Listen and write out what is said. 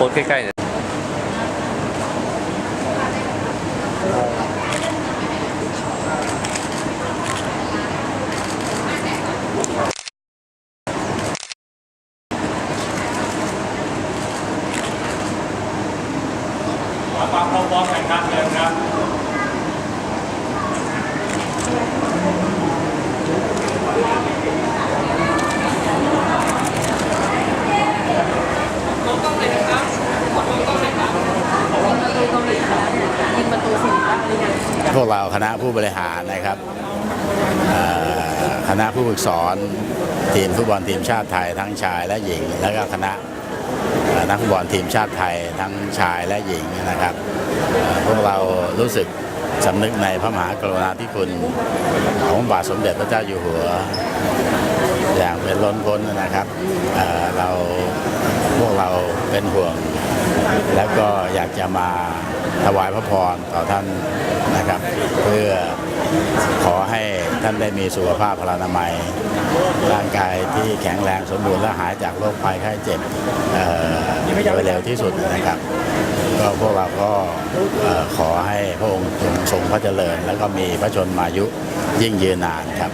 พสต์ใกล้ๆเนี่ยความพร้อมๆกันครับเชิญครับ วกเราคณะผู้บริหารนะครับคณะผู้ฝึกสอนทีมฟุตบอลทีมชาติไทยทั้งชายและหญิง แล้วก็คณะนักฟุตบอลทีมชาติไทยทั้งชายและหญิงนะครับ พวกเรารู้สึกสำนึกในพระมหากรุณาธิคุณของบาทสมเด็จพระเจ้าอยู่หัว อย่างเป็นล้นพ้นนะครับเราพวกเราเป็นห่วง แล้วก็อยากจะมาถวายพระพรต่อท่านนะครับ เพื่อขอให้ท่านได้มีสุขภาพพลานามัย ร่างกายที่แข็งแรงสมบูรณ์และหายจากโรคภัยไข้เจ็บเอ่อโดยเร็วที่สุดนะครับ ก็พวกเราก็ขอให้พระองค์ทรงทรงพระเจริญ แล้วก็มีพระชนมายุยิ่งยืนนานครับ